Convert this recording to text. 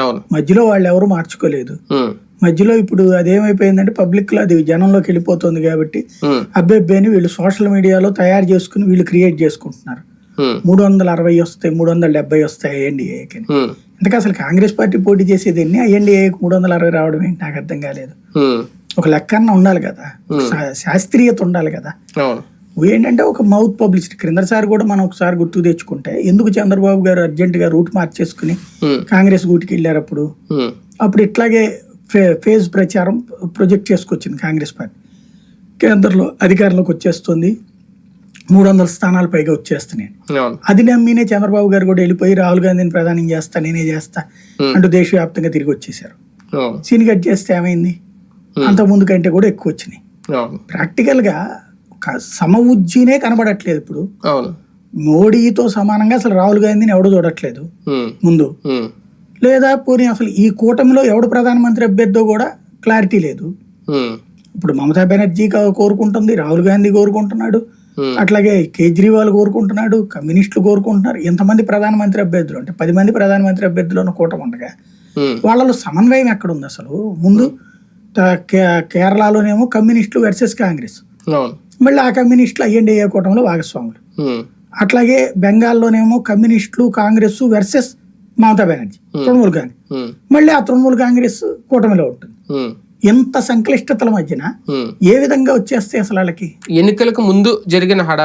అవును. మధ్యలో వాళ్ళు ఎవరు మార్చుకోలేదు. మధ్యలో ఇప్పుడు అదేమైపోయిందంటే పబ్లిక్లో అది జనంలోకి వెళ్ళిపోతుంది కాబట్టి అని వీళ్ళు సోషల్ మీడియాలో తయారు చేసుకుని వీళ్ళు క్రియేట్ చేసుకుంటున్నారు. మూడు వందల అరవై వస్తాయి మూడు వందల డెబ్బై వస్తాయి ఎన్డీఏకి ఉమ్, ఇంతకు అసలు కాంగ్రెస్ పార్టీ పోటీ చేసేది ఎన్ని ఎన్డీఏకి మూడు వందల అరవై రావడం ఏంటి నాకు అర్థం కాలేదు. ఒక లెక్కన్న ఉండాలి కదా. శాస్త్రీయత ఉండాలి కదా. ఏంటంటే ఒక మౌత్ పబ్లిసిటీ క్రిందసారి కూడా మనం ఒకసారి గుర్తు తెచ్చుకుంటే ఎందుకు చంద్రబాబు గారు అర్జెంట్గా రూట్ మార్చేసుకుని ఉమ్, కాంగ్రెస్ గూటికి వెళ్ళారు అప్పుడు? ఉమ్, అప్పుడు ఇట్లాగే ఫేజ్ ప్రచారం ప్రొజెక్ట్ చేసుకొచ్చింది కాంగ్రెస్ పార్టీ. కేంద్రంలో అధికారంలోకి వచ్చేస్తుంది. మూడు వందల స్థానాలు పైగా వచ్చేస్తున్నాయి. అవును అది నమ్మినే చంద్రబాబు గారు కూడా వెళ్ళిపోయి రాహుల్ గాంధీని ప్రధానం చేస్తా నేనే చేస్తా Hmm. అంటూ దేశవ్యాప్తంగా తిరిగి వచ్చేసారు సీన్ కట్ చేస్తే ఏమైంది? అంత ముందు కంటే కూడా ఎక్కువ వచ్చినాయి. అవును ప్రాక్టికల్గా ఒక సమ ఉజ్జీనే కనబడట్లేదు ఇప్పుడు. మోడీతో సమానంగా అసలు రాహుల్ గాంధీని ఎవడు చూడట్లేదు. ముందు. లేదా పోనీ అసలు ఈ కూటమిలో ఎవడు ప్రధానమంత్రి అభ్యర్థో కూడా క్లారిటీ లేదు. ఇప్పుడు మమతా బెనర్జీ కోరుకుంటుంది రాహుల్ గాంధీ కోరుకుంటున్నాడు. అట్లాగే కేజ్రీవాల్ కోరుకుంటున్నాడు కమ్యూనిస్టులు కోరుకుంటున్నారు. ఎంతమంది ప్రధానమంత్రి అభ్యర్థులు అంటే పది మంది ప్రధానమంత్రి అభ్యర్థులు ఉన్న కూటమి ఉండగా వాళ్ళలో సమన్వయం ఎక్కడ ఉంది అసలు? ముందు కేరళలోనేమో కమ్యూనిస్టులు వర్సెస్ కాంగ్రెస్. మళ్ళీ ఆ కమ్యూనిస్టులు అయ్యండి ఏ కూటమిలో భాగస్వాములు. అట్లాగే బెంగాల్లోనేమో కమ్యూనిస్టులు కాంగ్రెస్ వర్సెస్ మమతా బెనర్జీ తృణమూల్ ఉమ్, మళ్ళీ ఆ తృణమూల్ కాంగ్రెస్ కూటమిలో ఉంటుంది. ఎంత సంక్లిష్టతల మధ్యన. ఏ విధంగా వచ్చేస్తాయి అసలు వాళ్ళకి? ఎన్నికలకు ముందు జరిగిన హడావుడి